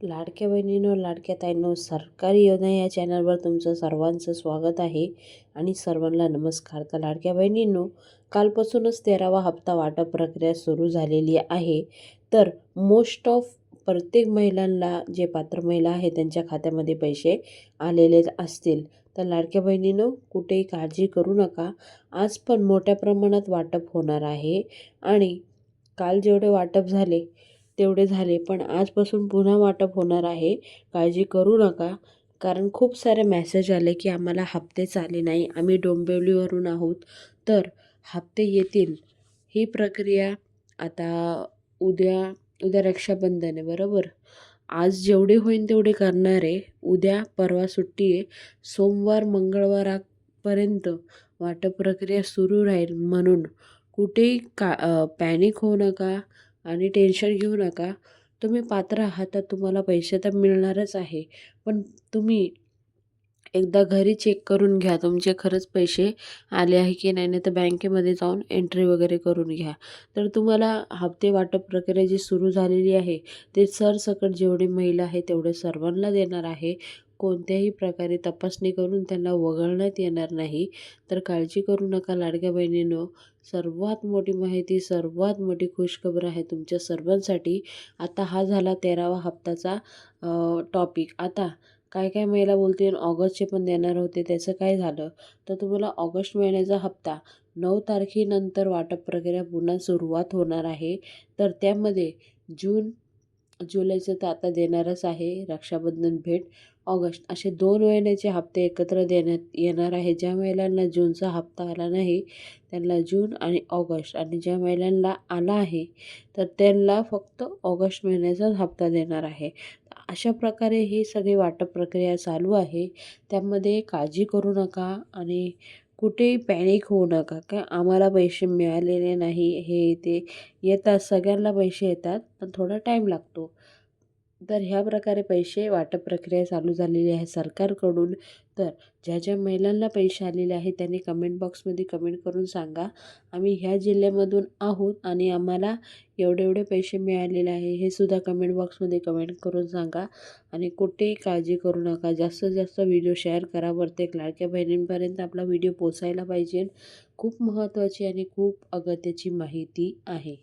लाडक्या बहिणीनो लाडक्या ताईंनो सरकारी योजना या चॅनलवर तुमचं सर्वांचं स्वागत आहे आणि सर्वांना नमस्कार. तर लाडक्या बहिणींनो कालपासूनच तेरावा हप्ता वाटप प्रक्रिया सुरू झालेली आहे. तर मोस्ट ऑफ प्रत्येक महिलांना जे पात्र महिला आहे त्यांच्या खात्यामध्ये पैसे आलेले असतील. तर लाडक्या बहिणीनं कुठेही काळजी करू नका. आज पण मोठ्या प्रमाणात वाटप होणार आहे आणि काल जेवढे वाटप झाले तेवढे झाले. पण आजपासून पुन्हा वाटप होणार आहे. काळजी करू नका. कारण खूप सारे मॅसेज आले की आम्हाला हप्तेच आले नाही. आम्ही डोंबिवलीवरून आहोत. तर हप्ते येतील. ही प्रक्रिया आता उद्या उद्या रक्षाबंधन आहे. बरोबर? आज जेवढे होईल तेवढे करणार आहे. उद्या परवा सुट्टी आहे. सोमवार मंगळवारापर्यंत वाटप प्रक्रिया सुरू राहील म्हणून. कुठेही का पॅनिक होऊ नका. आणि टेन्शन घेऊ नका. तुम्ही पात्र आहात तर तुम्हाला पैसे तर मिळणारच आहे. पण तुम्ही एकदा घरी चेक करून घ्या. तुमचे खरंच पैसे आले आहे की नाही नाही तर बँकेमध्ये जाऊन एंट्री वगैरे करून घ्या. तर तुम्हाला हप्ते वाटप प्रक्रिया जी सुरू झालेली आहे ते सरसकट जेवढी महिला आहे तेवढे सर्वांना देणार आहे. कोणत्याही प्रकारे तपासणी करून त्यांना वगळण्यात येणार नाही. तर काळजी करू नका लाडक्या बहिणीनो. सर्वात मोठी माहिती सर्वात मोठी खुशखबर आहे तुमच्या सर्वांसाठी. आता हा झाला तेरावा हप्त्याचा टॉपिक आता काय काय महिला बोलतील ऑगस्टचे पण देणार होते त्याचं काय झालं? तर तुम्हाला ऑगस्ट महिन्याचा हप्ता नऊ तारखेनंतर वाटप प्रक्रिया पुन्हा सुरुवात होणार आहे. तर त्यामध्ये जून जुलैचं तर आता देणारच आहे. रक्षाबंधन भेट ऑगस्ट. असे दोन महिन्याचे हप्ते एकत्र देण्यात येणार आहे. ज्या महिलांना जूनचा हप्ता आला नाही त्यांना जून आणि ऑगस्ट. आणि ज्या महिलांना आला आहे तर त्यांना फक्त ऑगस्ट महिन्याचाच हप्ता देणार आहे. अशा प्रकारे ही सगळी वाटप प्रक्रिया चालू आहे. त्यामध्ये काळजी करू नका आणि कुठेही पॅनिक होऊ नका. का आम्हाला पैसे मिळालेले नाही हे ते येतात सगळ्यांना पैसे येतात पण थोडा टाईम लागतो. तर ह्या प्रकारे पैसे वाटप प्रक्रिया चालू झालेली आहे सरकारकडून. तर ज्या ज्या महिलांना पैसे आलेले आहेत त्यांनी कमेंट बॉक्समध्ये कमेंट करून सांगा. आम्ही ह्या जिल्ह्यामधून आहोत आणि आम्हाला एवढे एवढे पैसे मिळालेले आहे हे सुद्धा कमेंट बॉक्समध्ये कमेंट करून सांगा. आणि कुठेही काळजी करू नका. जास्तीत जास्त व्हिडिओ शेअर करा. प्रत्येक लाडक्या बहिणींपर्यंत आपला व्हिडिओ पोचायला पाहिजे. खूप महत्त्वाची आणि खूप अगत्याची माहिती आहे.